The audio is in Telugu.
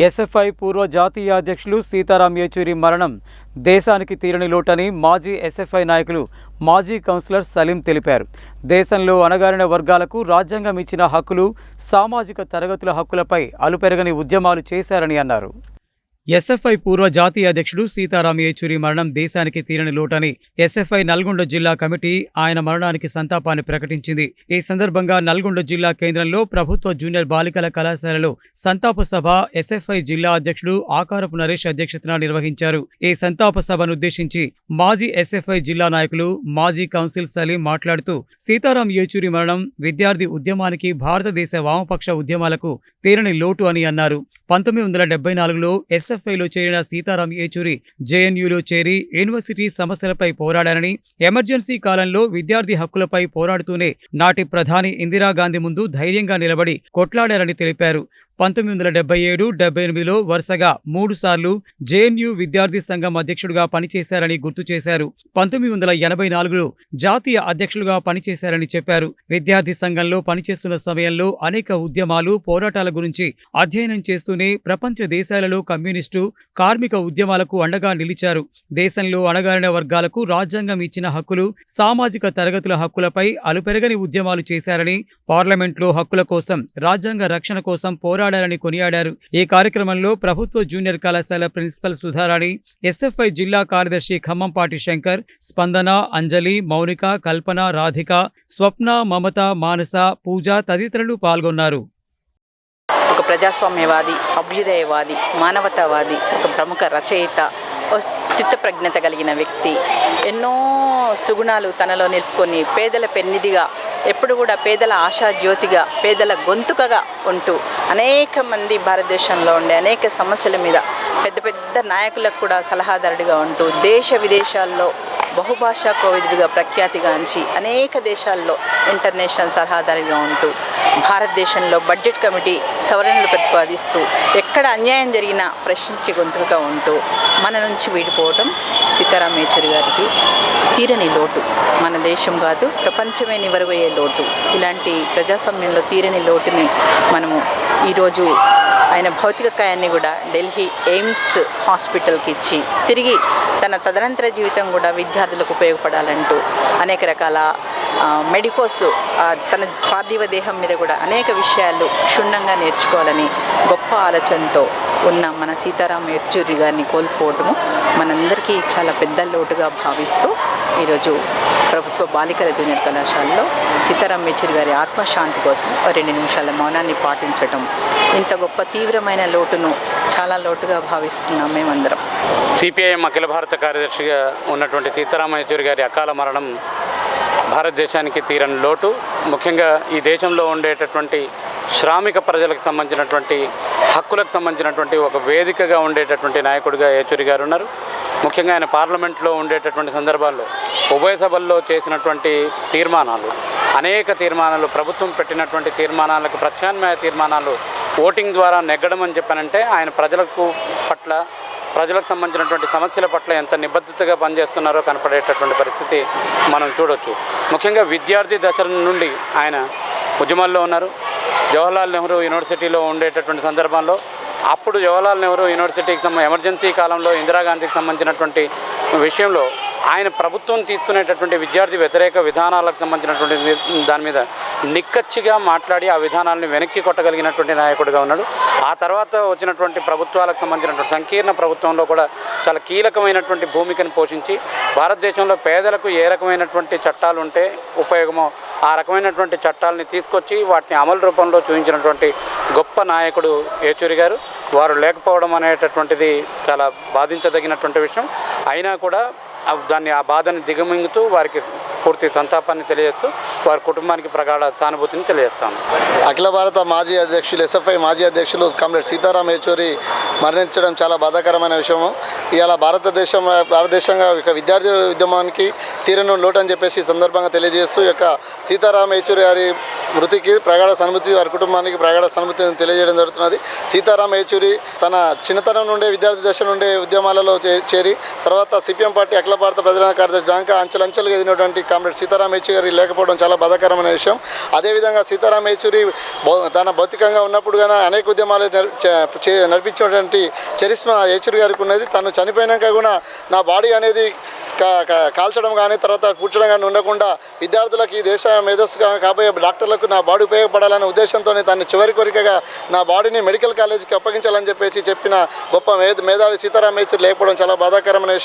ఎస్ఎఫ్ఐ పూర్వ జాతీయ అధ్యక్షులు సీతారాం యేచూరి మరణం దేశానికి తీరని లోటని మాజీ ఎస్ఎఫ్ఐ నాయకులు మాజీ కౌన్సిలర్ సలీం తెలిపారు. దేశంలో అణగారిన వర్గాలకు రాజ్యాంగం ఇచ్చిన హక్కులు సామాజిక తరగతుల హక్కులపై అలుపెరగని ఉద్యమాలు చేశారని అన్నారు. ఎస్ఎఫ్ఐ పూర్వ జాతీయ అధ్యక్షుడు సీతారాం యేచూరి మరణం దేశానికి తీరని లోటని ఎస్ఎఫ్ఐ నల్గొండ జిల్లా కమిటీ ఆయన మరణానికి సంతాపాన్ని ప్రకటించింది. ఈ సందర్భంగా నల్గొండ జిల్లా కేంద్రంలో ప్రభుత్వ జూనియర్ బాలికల కళాశాలలో సంతాప సభ ఎస్ఎఫ్ఐ జిల్లా అధ్యక్షుడు ఆకారపు నరేష్ అధ్యక్షతన నిర్వహించారు. ఈ సంతాప సభను ఉద్దేశించి మాజీ ఎస్ఎఫ్ఐ జిల్లా నాయకులు మాజీ కౌన్సిల్ సలీం మాట్లాడుతూ సీతారాం యేచూరి మరణం విద్యార్థి ఉద్యమానికి భారతదేశ వామపక్ష ఉద్యమాలకు తీరని లోటు అని అన్నారు. పంతొమ్మిది వందల డెబ్బై నాలుగులో ఎస్ఎఫ్ఐలో చేరిన సీతారాం యేచూరి జేఎన్యూలో చేరి యూనివర్సిటీ సమస్యలపై పోరాడారని ఎమర్జెన్సీ కాలంలో విద్యార్థి హక్కులపై పోరాడుతూనే నాటి ప్రధాని ఇందిరాగాంధీ ముందు ధైర్యంగా నిలబడి కొట్లాడారని తెలిపారు. పంతొమ్మిది వందల డెబ్బై ఏడు డెబ్బై ఎనిమిదిలో వరుసగా మూడు సార్లు జేఎన్యూ విద్యార్థి సంఘం అధ్యక్షుడిగా పనిచేశారని గుర్తు చేశారు. పంతొమ్మిది వందల ఎనభై నాలుగులో జాతీయ అధ్యక్షులుగా పనిచేశారని చెప్పారు. విద్యార్థి సంఘంలో పనిచేస్తున్న సమయంలో అనేక ఉద్యమాలు పోరాటాల గురించి అధ్యయనం చేస్తూనే ప్రపంచ దేశాలలో కమ్యూనిస్టు కార్మిక ఉద్యమాలకు అండగా నిలిచారు. దేశంలో అణగారిన వర్గాలకు రాజ్యాంగం ఇచ్చిన హక్కులు సామాజిక తరగతుల హక్కులపై అలుపెరగని ఉద్యమాలు చేశారని పార్లమెంట్లో హక్కుల కోసం రాజ్యాంగ రక్షణ కోసం పోరాడారని కొనియాడారు. ఈ కార్యక్రమంలో ప్రభుత్వ జూనియర్ కళాశాల ప్రిన్సిపల్ సుధారాణి ఎస్ఎఫ్ఐ జిల్లా కార్యదర్శి ఖమ్మంపాటి శంకర్ స్పందన అంజలి మౌనిక కల్పన రాధిక స్వప్న మమత మానస పూజ తదితరులు పాల్గొన్నారు. ఒక ప్రజాస్వామ్యవాది అభ్యుదయవాది మానవతావాది ఒక ప్రముఖ రచయిత స్థిత ప్రజ్ఞత కలిగిన వ్యక్తి. ఎన్నో సుగుణాలు తనలో నిలుపుకొని పేదల పెన్నిదిగా ఎప్పుడు కూడా పేదల ఆశా జ్యోతిగా పేదల గొంతుకగా ఉంటూ అనేక మంది భారతదేశంలో ఉండే అనేక సమస్యల మీద పెద్ద పెద్ద నాయకులకు కూడా సలహాదారుడిగా ఉంటూ దేశ విదేశాల్లో బహుభాషా కోవిదుడిగా ప్రఖ్యాతిగాంచి అనేక దేశాల్లో ఇంటర్నేషనల్ సలహాదారుగా ఉంటూ భారతదేశంలో బడ్జెట్ కమిటీ సవరణలు ప్రతిపాదిస్తూ ఎక్కడ అన్యాయం జరిగినా ప్రశ్నించి గొంతుగా ఉంటూ మన నుంచి వీడిపోవడం సీతారాం యేచూరి గారికి తీరని లోటు. మన దేశం కాదు ప్రపంచమే నివరబోయే లోటు. ఇలాంటి ప్రజాస్వామ్యంలో తీరని లోటుని మనము ఈరోజు ఆయన భౌతిక కాయాన్ని కూడా ఢిల్లీ ఎయిమ్స్ హాస్పిటల్కి ఇచ్చి తిరిగి తన తదనంతర జీవితం కూడా విద్యార్థులకు ఉపయోగపడాలంటూ అనేక రకాల మెడికోస్ తన పార్థివ దేహం మీద కూడా అనేక విషయాలు క్షుణ్ణంగా నేర్చుకోవాలని గొప్ప ఆలోచనతో ఉన్న మన సీతారాం యేచూరి గారిని కోల్పోవటము మనందరికీ చాలా పెద్ద లోటుగా భావిస్తూ ఈరోజు ప్రభుత్వ బాలికల జూనియర్ కళాశాలలో సీతారాం యేచూరి గారి ఆత్మశాంతి కోసం రెండు నిమిషాల మౌనాన్ని పాటించటం ఇంత గొప్ప తీవ్రమైన లోటును చాలా లోటుగా భావిస్తున్నాం మేమందరం. సిపిఐఎం అఖిల భారత కార్యదర్శిగా ఉన్నటువంటి సీతారామ యేచూరి గారి అకాల మరణం భారతదేశానికి తీరని లోటు ముఖ్యంగా ఈ దేశంలో ఉండేటటువంటి శ్రామిక ప్రజలకు సంబంధించినటువంటి హక్కులకు సంబంధించినటువంటి ఒక వేదికగా ఉండేటటువంటి నాయకుడిగా యేచూరి గారు ఉన్నారు. ముఖ్యంగా ఆయన పార్లమెంట్లో ఉండేటటువంటి సందర్భాల్లో ఉభయ సభల్లో చేసినటువంటి తీర్మానాలు అనేక తీర్మానాలు ప్రభుత్వం పెట్టినటువంటి తీర్మానాలకు ప్రత్యామ్నాయ తీర్మానాలు ఓటింగ్ ద్వారా నెగ్గడం అని చెప్పానంటే ఆయన ప్రజలకు పట్ల ప్రజలకు సంబంధించినటువంటి సమస్యల పట్ల ఎంత నిబద్ధతగా పనిచేస్తున్నారో కనపడేటటువంటి పరిస్థితి మనం చూడొచ్చు. ముఖ్యంగా విద్యార్థి దశ నుండి ఆయన ఉద్యమాల్లో ఉన్నారు. జవహర్లాల్ నెహ్రూ యూనివర్సిటీలో ఉండేటటువంటి సందర్భంలో అప్పుడు జవహర్లాల్ నెహ్రూ యూనివర్సిటీకి సంబంధ ఎమర్జెన్సీ కాలంలో ఇందిరాగాంధీకి సంబంధించినటువంటి విషయంలో ఆయన ప్రభుత్వం తీసుకునేటటువంటి విద్యార్థి వ్యతిరేక విధానాలకు సంబంధించినటువంటి దాని మీద నిక్కచ్చిగా మాట్లాడి ఆ విధానాలను వెనక్కి కొట్టగలిగినటువంటి నాయకుడిగా ఉన్నాడు. ఆ తర్వాత వచ్చినటువంటి ప్రభుత్వాలకు సంబంధించినటువంటి సంకీర్ణ ప్రభుత్వంలో కూడా చాలా కీలకమైనటువంటి భూమికను పోషించి భారతదేశంలో పేదలకు ఏ రకమైనటువంటి చట్టాలు ఉంటే ఉపయోగమో ఆ రకమైనటువంటి చట్టాలని తీసుకొచ్చి వాటిని అమలు రూపంలో చూపించినటువంటి గొప్ప నాయకుడు ఏచూరి గారు. వారు లేకపోవడం అనేటటువంటిది చాలా బాధించదగినటువంటి విషయం. అయినా కూడా దాన్ని ఆ బాధని దిగమింగుతూ వారికి పూర్తి సంతాపాన్ని తెలియజేస్తూ వారి కుటుంబానికి ప్రగాఢ సానుభూతిని తెలియజేస్తాను. అఖిల భారత మాజీ అధ్యక్షులు ఎస్ఎఫ్ఐ మాజీ అధ్యక్షులు కామ్రేడ్ సీతారాం యేచూరి మరణించడం చాలా బాధాకరమైన విషయము. ఇవాళ భారతదేశం భారతదేశంగా ఇక విద్యార్థి ఉద్యమానికి తీరను లోటు అని చెప్పేసి సందర్భంగా తెలియజేస్తూ ఈ యొక్క సీతారాం యేచూరి గారి మృతికి ప్రగాఢ సనుమతి వారి కుటుంబానికి ప్రగాఢ సనుమతిని తెలియజేయడం జరుగుతున్నది. సీతారాం యేచూరి తన చిన్నతనం నుండే విద్యార్థి దశ నుండే ఉద్యమాలలో చేరి తర్వాత సిపిఎం పార్టీ అఖిల భారత ప్రధాన కార్యదర్శి దాకా అంచెలంచెలుగా ఎదిగినటువంటి కామ్రేడ్ సీతారాం యేచూరి గారి లేకపోవడం చాలా బాధాకరమైన విషయం. అదేవిధంగా సీతారాం యేచూరి తన భౌతికంగా ఉన్నప్పుడు కానీ అనేక ఉద్యమాలు చే- నడిపించినటువంటి చరిస్మా యేచూరి గారికి ఉన్నది. తను చనిపోయినాక కూడా నా బాడీ అనేది కాల్చడం కానీ తర్వాత కూర్చడం కానీ ఉండకుండా విద్యార్థులకు ఈ దేశ మేధస్సుగా కాబోయే డాక్టర్లకు నా బాడీ ఉపయోగపడాలనే ఉద్దేశంతో తన చివరి కోరికగా నా బాడీని మెడికల్ కాలేజీకి అప్పగించాలని చెప్పేసి చెప్పిన గొప్ప మేధ మేధావి సీతారాం యేచూరి లేకపోవడం చాలా బాధాకరమైన